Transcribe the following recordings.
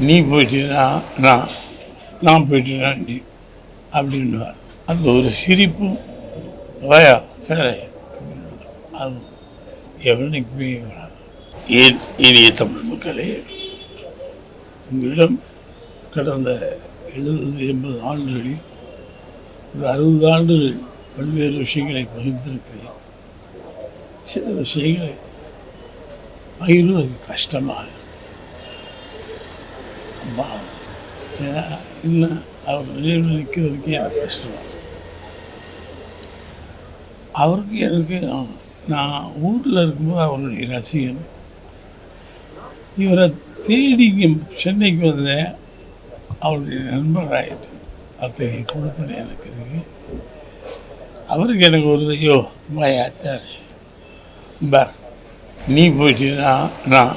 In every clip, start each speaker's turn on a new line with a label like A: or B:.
A: நீ போயிட்டீனா நான் நான் போயிட்டேனா நீ அப்படின்னுவார். அந்த ஒரு சிரிப்பும் வயா கரை. அது எவனுக்குமே வராது. ஏன் இனிய தமிழ் மக்களே உங்களிடம் கடந்த எழுபது எண்பது ஆண்டுகளில் ஒரு அறுபது ஆண்டுகள் பல்வேறு விஷயங்களை பகிர்ந்திருக்கிறேன். சில விஷயங்களை பகிர்வது கஷ்டமாக இன்னும் அவர் நினைவில் நிற்கிறதுக்கு எனக்கு கஷ்டமாக அவருக்கு எனக்கு நான் ஊரில் இருக்கும்போது அவருடைய ரசிகன். இவரை தேடி சென்னைக்கு வந்தேன் அவருடைய நண்பராகிட்டு அத்தகைய கொடுப்பனை எனக்கு இருக்கு. அவருக்கு எனக்கு ஒரு ஐயோ மாயாச்சார் பார் நீ போயிட்டீனா நான்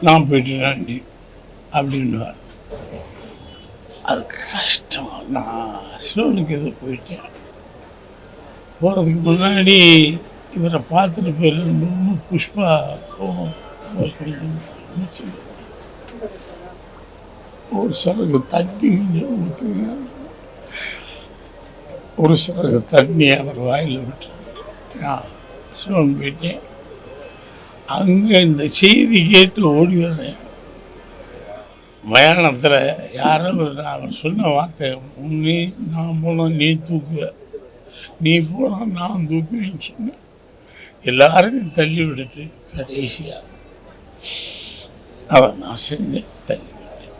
A: நான் போயிட்டேனா நீ அப்படின்வார் அது கஷ்டம். நான் சிலோனுக்கு எது போயிட்டேன். போகிறதுக்கு முன்னாடி இவரை பார்த்துட்டு போயிருந்து புஷ்பா போகணும் ஒரு சிறகு தண்ணி கொஞ்சம் ஊற்றுங்க ஒரு சிறகு தண்ணி அவர் வாயில் விட்டு நான் சிலோன் போயிட்டேன். அங்கே இந்த செய்தி கேட்டு ஓடி வரேன். மயானத்தில் யாரோ அவர் சொன்ன வார்த்தை நீ நான் போனோம் நீ தூக்குவ. நீ போனால் நான் தூக்குவேன்னு சொன்னேன் எல்லாரையும் தள்ளி விட்டுட்டு கடைசியாக அவன் நான் செஞ்சேன் தள்ளி விட்டேன்.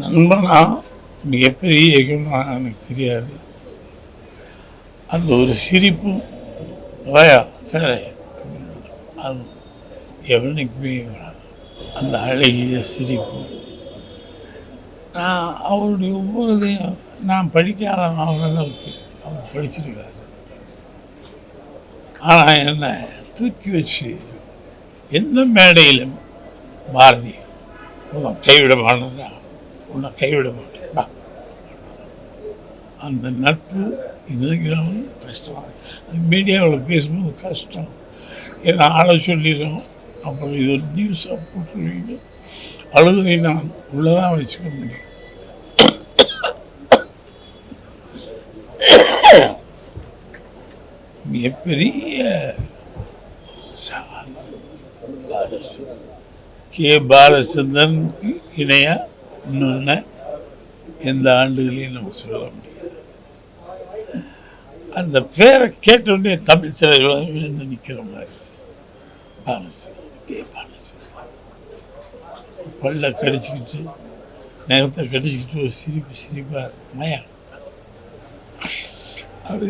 A: நண்பனா மிகப்பெரிய இயக்கம்னா எனக்கு தெரியாது. அந்த ஒரு சிரிப்பு வயா கரை. அது எவனுக்குமே வராது. அந்த அழகிய சிரிப்பு. நான் அவருடைய ஒவ்வொருதையும் நான் படிக்காத அளவுக்கு அவர் படிச்சிருக்காரு. ஆனால் என்ன தூக்கி வச்சு எந்த மேடையிலும் பாரதி உன்னை கைவிட மாட்டேன்னா உன்னை கைவிட மாட்டேன்டா அந்த நட்பு இன்னைக்கும் கஷ்டம் மீடியாவில் பேசும்போது கஷ்டம். ஏன்னா ஆளை சொல்லிடும் அப்புறம் இது ஒரு நியூஸாக போட்டுருவீங்க அழுகை நான் உள்ளதான் வச்சுக்க முடியும் மிகப்பெரிய சா- கே பாலச்சந்திரனுக்கு இணையா இன்னொன்று எந்த ஆண்டுகளையும் நம்ம சொல்ல முடியாது. அந்த பேரை கேட்டவுடனே தமிழ் திரையுலகம் நிற்கிற மாதிரி பாலச்சந்திரன் கே பல்ல கடிச்சிக்கிட்டு நேரத்தை கடிச்சிக்கிட்டு ஒரு சிரிப்பு சிரிப்பாக மயா. அது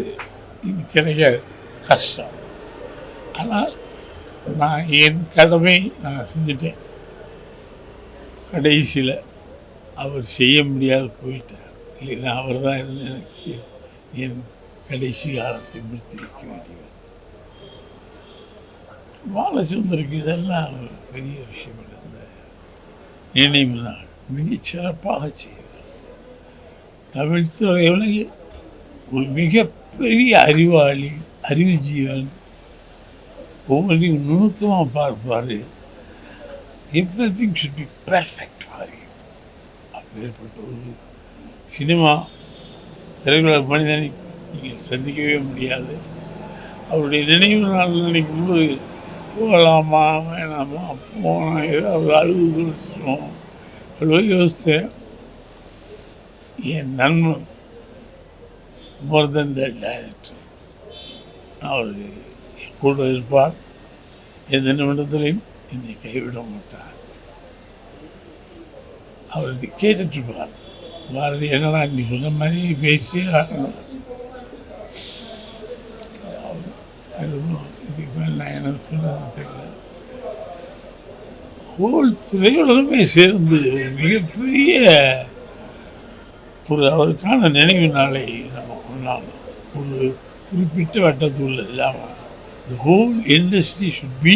A: இது கிடைக்காது கஷ்டம். ஆனால் நான் என் கடமை நான் செஞ்சுட்டேன். கடைசியில் அவர் செய்ய முடியாது போயிட்டார். இல்லைன்னா அவர் தான் இதில் எனக்கு என் கடைசி காலத்தை முடித்து வைக்க வேண்டியவர். பாலச்சந்தருக்கு இதெல்லாம் ஒரு பெரிய விஷயம் இல்லை. இந்த நினைவு நாள் மிகச் சிறப்பாக செய்தார் தமிழ் துறையில் ஒரு மிகப்பெரிய அறிவாளி அறிவு ஜீவன் ஒவ்வொன்றையும் நுணுக்கமாக பார்ப்பார். Everything should be perfect மாதிரி. அப்பேற்பட்ட ஒரு சினிமா திரையுலக மனிதனை நீங்கள் சந்திக்கவே முடியாது. அவருடைய நினைவு நாள் நினைக்கும்போது போகலாமா? வேணாமா? போனால் ஏதாவது அழுகுது குறிச்சிடும் அவ்வளோ யோசித்தேன் என் நண்பன் மோர் தென் த டைரக்டர் அவர் கூட இருப்பார். எந்த நிமிடத்திலையும் என்னை கைவிட மாட்டார். அவர் இதை கேட்டுட்டு இருப்பார். பாரதி என்னடா நீ சொன்ன மாதிரி பேசி ஆகணும். இதுக்கு நான் என்ன தெரியல. ஹோல் திரையுலகமே சேர்ந்து ஒரு மிகப்பெரிய ஒரு அவருக்கான நினைவு நாளை நம்ம கொண்டாடணும் ஒரு குறிப்பிட்ட வட்டத்துள்ள இல்லாமல் the whole industry should be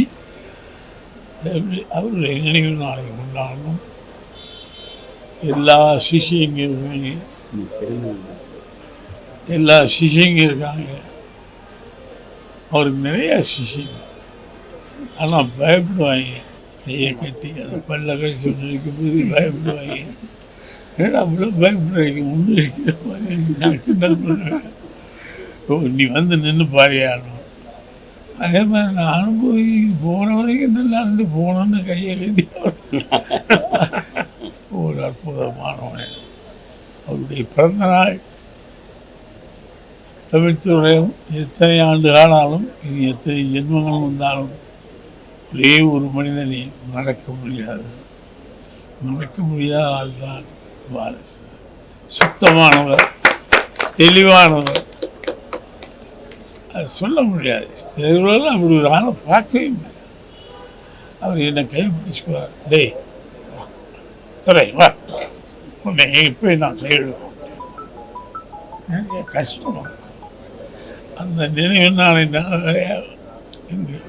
A: அவருடைய நினைவு நாளை கொண்டாடணும். எல்லா சிஷியங்களுமே எல்லா சிஷியங்க இருக்காங்க. அவருக்கு நிறைய சிஷியங்க ஆனால் பயப்படுவாங்க. கையை கட்டி அந்த பல்ல கழிச்சு இருக்கும்போது பயப்படுவாங்க. ஏன்னா அவ்வளோ பயப்படுவாங்க முன்னாடி ஓ நீ வந்து நின்று பாரியாடும் அதே மாதிரி நானும் போய் போன வரைக்கும் நல்லா இருந்து போனோன்னு கையை கட்டி. ஒரு அற்புதமானவன் அவருடைய பிறந்த நாள். தமிழ்த்துறையும் எத்தனை ஆண்டு ஆனாலும் இனி எத்தனை ஜென்மங்கள் வந்தாலும் ஒரே ஒரு மனிதனை மறக்க முடியாது. மறக்க முடியாத ஆள்தான் வாரிசு. சுத்தமானவர் தெளிவானவர். அது சொல்ல முடியாது. தெருவில் அப்படி ஒரு ஆளை பார்க்கவே முடியாது. அவர் என்னை கைப்பிடிச்சுக்குவார். டேய் துறை வா. உன்னை இப்போ நான் கைவிடுவோம் நிறைய கஷ்டம். அந்த நினைவு நாளை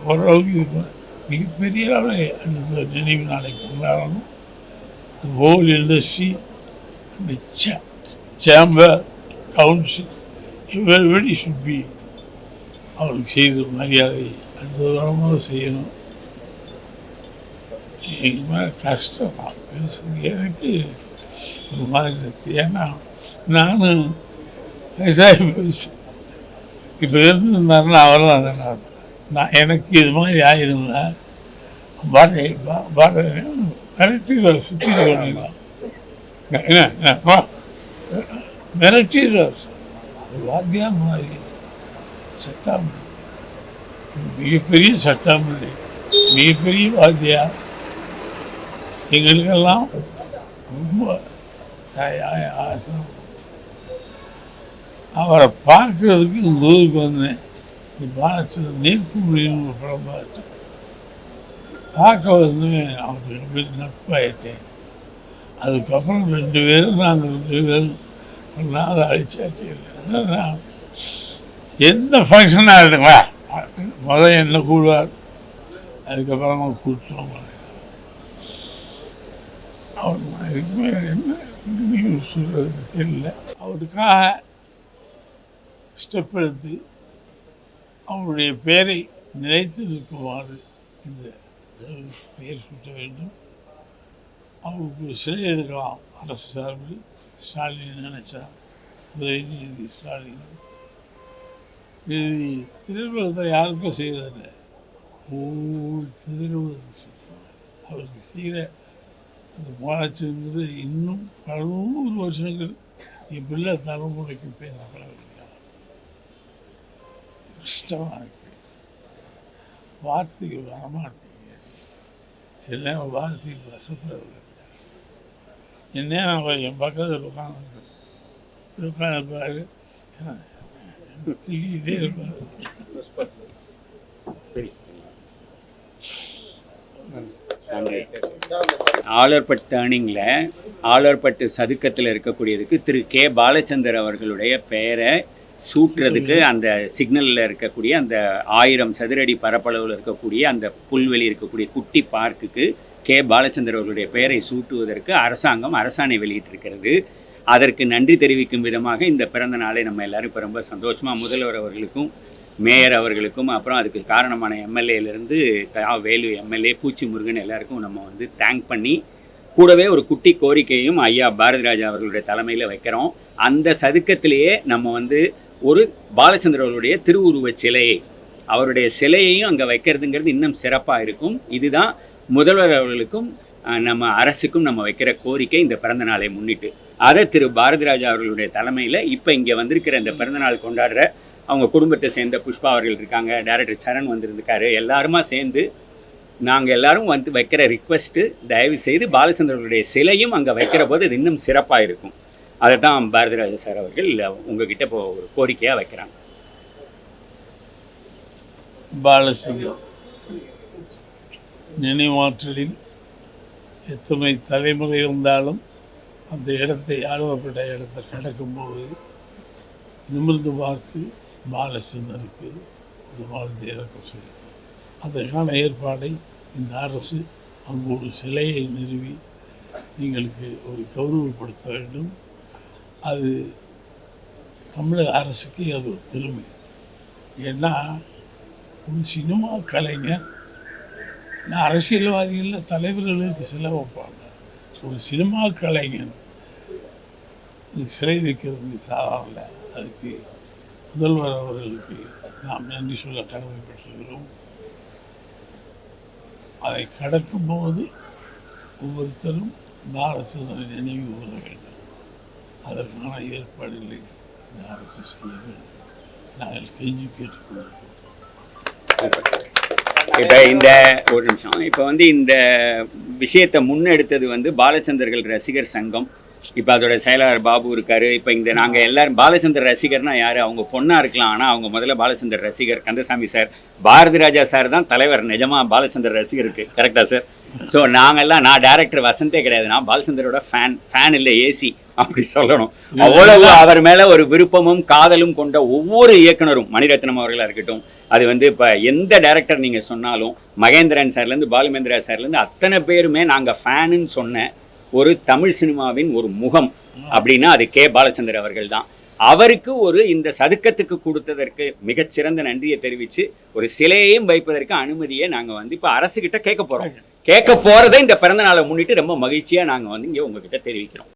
A: ஓரளவுக்கு மிகப்பெரிய அளவில் அந்த நினைவு நாளை கொண்டாடணும். ஹோல் இண்டஸ்ட்ரி அந்த chamber council everybody should be அவருக்கு செய்த மரியாதை அற்புதமாக செய்யணும். எனக்கு மேலே கஷ்டம் எனக்கு ஒரு மாதிரி இருக்கு. ஏன்னா நானும் விவசாயி பேசு இப்போ இருந்திருந்தாருன்னா அவரும் நான் நான் எனக்கு இது மாதிரி ஆயிருந்தேன் பாட்டை பாட்டை மிரட்டி சுற்றி போனீங்களா என்ன என்னப்பா வா. வாத்தியா மாதிரி. சட்டம். மிகப்பெரிய சட்டமில்லை மிகப்பெரிய வாத்தியா எங்களுக்கெல்லாம் ரொம்ப ஆசை. அவரை பார்க்கறதுக்கு இந்த ஊருக்கு வந்தேன். இந்த பாலத்தில் நீர்க்கு முடியும் ஒரு படம் பார்த்து. பார்க்க வந்து அவருக்கு ரொம்ப நட்பாயிட்டேன். அதுக்கப்புறம் ரெண்டு பேரும் நாங்கள் ரெண்டு பேரும் ஒரு நாள் அழிச்சாச்சு. என்னன்னா, எந்த ஃபங்க்ஷனாக இருக்குங்களா முதல் என்ன கூடுவார்? அதுக்கப்புறமா கூட்டுவோம் அவர் என்ன சொல்கிறது தெரியல. அவருக்காக ஸ்டெப் எடுத்து அவருடைய பெயரை நினைத்து நிற்குமாறு இந்த பெயர் சுட்ட வேண்டும். அவருக்கு சிலை எடுக்கலாம். அரசு சார்பில் ஸ்டாலின் நினைச்சா? உதயநிதி ஸ்டாலின். இது திருவிழத்தை யாருக்கும் செய்வதில்லை ஓ திருவிழத்தை அவருக்கு செய்கிற அந்த முயற்சிங்கிறது இன்னும் பல நூறு வருஷங்கள். என் பிள்ளை தலைமுறைக்கு பேசப்படவில்லை கஷ்டமாக இருக்குது வார்த்தைகள் வரமாட்டேங்க சில நேரம் வார்த்தைக்கு வசப்படுறது என்ன நான் என் பக்கத்தில் உட்காந்து உட்காந்து பாரு. இதே இருப்பாரு.
B: ஆலர்பட்டு அணிங்கில் ஆலர்பட்டு சதுக்கத்தில் இருக்கக்கூடியதுக்கு திரு கே. பாலச்சந்தர் அவர்களுடைய பெயரை சூட்டுறதுக்கு அந்த சிக்னலில் இருக்கக்கூடிய அந்த ஆயிரம் சதுரடி பரப்பளவில் இருக்கக்கூடிய அந்த புல்வெளி இருக்கக்கூடிய குட்டி பார்க்குக்கு கே. பாலச்சந்தர் அவர்களுடைய பெயரை சூட்டுவதற்கு அரசாங்கம் அரசாணை வெளியிட்டிருக்கிறது. அதற்கு நன்றி தெரிவிக்கும் விதமாக இந்த பிறந்த நாளை நம்ம எல்லாரும் இப்போ ரொம்ப சந்தோஷமாக முதல்வர் அவர்களுக்கும் மேயர் அவர்களுக்கும் அப்புறம் அதுக்கு காரணமான எம்எல்ஏலேருந்து வேலு எம்எல்ஏ பூச்சி முருகன் எல்லாருக்கும் நம்ம வந்து தேங்க் பண்ணி கூடவே ஒரு குட்டி கோரிக்கையும் ஐயா பாரதிராஜா அவர்களுடைய தலைமையில் வைக்கிறோம். அந்த சதுக்கத்திலேயே நம்ம வந்து ஒரு பாலச்சந்திர திருவுருவச் சிலையை. அவருடைய சிலையையும் அங்கே வைக்கிறதுங்கிறது இன்னும் சிறப்பாக இருக்கும். இதுதான் முதல்வர் அவர்களுக்கும் நம்ம அரசுக்கும் நம்ம வைக்கிற கோரிக்கை இந்த பிறந்த நாளை முன்னிட்டு. அதை திரு பாரதிராஜா அவர்களுடைய தலைமையில் இப்போ இங்கே வந்திருக்கிற இந்த பிறந்தநாள் கொண்டாடுற அவங்க குடும்பத்தை சேர்ந்த புஷ்பா அவர்கள் இருக்காங்க டைரக்டர் சரண் வந்திருக்காரு எல்லாருமா சேர்ந்து நாங்கள் எல்லாரும் வந்து வைக்கிற ரிக்வெஸ்ட்டு தயவு செய்து பாலச்சந்திரனுடைய சிலையும் அங்கே வைக்கிற போது அது இன்னும் சிறப்பாக இருக்கும். அதை தான் பாரதிராஜ சார் அவர்கள் உங்ககிட்ட இப்போ ஒரு கோரிக்கையாக வைக்கிறாங்க.
A: பாலசிங்கம் நினைவாற்றலில் எத்தனை தலைமுறை இருந்தாலும் அந்த இடத்தை ஆழ்வப்பட்ட இடத்தை கடக்கும்போது நிமிர்ந்து பார்த்து பாலசிந்தருக்கு ஒரு வாழ்ந்து இறக்க சொல்லி அதற்கான ஏற்பாடை இந்த அரசு அங்கு ஒரு சிலையை நிறுவி எங்களுக்கு ஒரு கௌரவப்படுத்த வேண்டும். அது தமிழக அரசுக்கு அது ஒரு பெருமை. ஏன்னா ஒரு சினிமா கலைஞர் நான் அரசியல்வாதிகளில் தலைவர்களுக்கு செலவு வைப்பாங்க. ஒரு சினிமா கலைஞன் சிறை வைக்கிறது சாதாரண அதுக்கு முதல்வர் அவர்களுக்கு நாம் நன்றி சொல்ல கடமைப்பட்டிருக்கிறோம். அதை கடக்கும்போது ஒவ்வொருத்தரும் பாரத நினைவு கூற வேண்டும். அதற்கான ஏற்பாடுகளை அரசு செய்ய வேண்டும் நாங்கள் கெஞ்சி கேட்டுக்கொள்கிறோம்
B: இப்போ இந்த ஒரு நிமிஷம். இப்போ வந்து இந்த விஷயத்தை முன்னெடுத்தது வந்து பாலச்சந்தர்கள் ரசிகர் சங்கம். இப்போ அதோட செயலாளர் பாபு இருக்காரு. இப்போ இந்த நாங்கள் எல்லாரும் பாலச்சந்தர் ரசிகர்னா யார்? அவங்க பொண்ணாக இருக்கலாம். ஆனால் அவங்க முதல்ல பாலச்சந்தர் ரசிகர் கந்தசாமி சார். பாரதி ராஜா சார் தான் தலைவர். நிஜமா பாலச்சந்தர் ரசிகருக்கு கரெக்டாக சார் ஸோ நாங்கெல்லாம் நான் டேரக்டர் வசந்தே கிடையாது. நான் பாலச்சந்தரோட ஃபேன் ஃபேன் இல்லை ஏசி அப்படி சொல்லணும். அவ்வளவு அவர் மேல ஒரு விருப்பமும் காதலும் கொண்ட ஒவ்வொரு இயக்குனரும் மணிரத்னம் அவர்களா இருக்கட்டும் அது வந்து இப்போ எந்த டைரக்டர் நீங்க சொன்னாலும் மகேந்திரன் சார்லேருந்து பாலுமேந்திரா சார்லேருந்து அத்தனை பேருமே நாங்க ஃபேனுன்னு சொன்ன ஒரு தமிழ் சினிமாவின் ஒரு முகம் அப்படின்னா அது கே. பாலச்சந்தர் அவர்கள் தான். அவருக்கு ஒரு இந்த சதுக்கத்துக்கு கொடுத்ததற்கு மிகச்சிறந்த நன்றியை தெரிவித்து ஒரு சிலையையும் வைப்பதற்கு அனுமதியை நாங்கள் வந்து இப்போ அரசுகிட்ட கேட்க போகிறோம் கேட்க போகிறதை இந்த பிறந்த நாளை முன்னிட்டு ரொம்ப மகிழ்ச்சியாக நாங்கள் வந்து இங்கே உங்ககிட்ட தெரிவிக்கிறோம்.